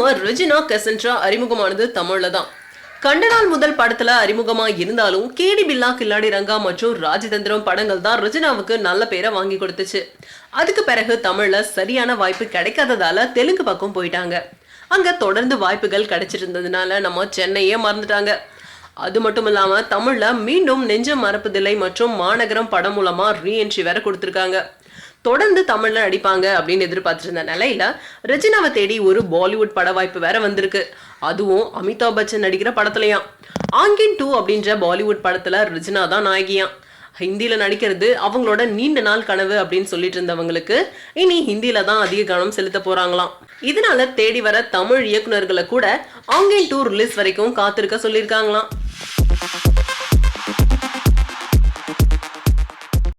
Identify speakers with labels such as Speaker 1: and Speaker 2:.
Speaker 1: நம்ம Regina Cassandra அறிமுகமானது தமிழ்ல தான் கண்டனால் முதல் படத்துல அறிமுகமா இருந்தாலும் கேடி பில்லா கில்லாடி ரங்கா மற்றும் ராஜதந்திரம் படங்கள் தான் ரெஜினாவுக்கு நல்ல பேரை வாங்கி கொடுத்துச்சு. அதுக்கு பிறகு தமிழ்ல சரியான வாய்ப்பு கிடைக்காததால தெலுங்கு பக்கம் போயிட்டாங்க. அங்க தொடர்ந்து வாய்ப்புகள் கிடைச்சிருந்ததுனால நம்ம சென்னையே மறந்துட்டாங்க. அது மட்டும் இல்லாம தமிழ்ல மீண்டும் நெஞ்சம் மறப்புதில்லை மற்றும் மாநகரம் படம் மூலமா ரீஎன்ட்ரி வேற கொடுத்துருக்காங்க. தொடர்ந்து தமிழ்ல நடிப்பாங்க அப்படின்னு எதிர்பார்த்திருந்த நிலையில ரஜினாவை தேடி ஒரு பாலிவுட் பட வாய்ப்பு வேற வந்திருக்கு. அதுவும் அமிதாப் பச்சன் நடிக்கிற படத்துலயாம். ஆங்கின் டூ அப்படின்ற பாலிவுட் படத்துல ரஜினா தான் நாயகியாம் ஹிந்தியில் நடிக்கிறது அவங்களோட நீண்ட நாள் கனவு அப்படின்னு சொல்லிட்டு இருந்தவங்களுக்கு இனி ஹிந்தியில தான் அதிக கவனம் செலுத்த போறாங்களாம். இதனால தேடி வர தமிழ் இயக்குனர்களை கூட ஆங்கின் டூ ரிலீஸ் வரைக்கும் காத்திருக்க சொல்லியிருக்காங்களாம்.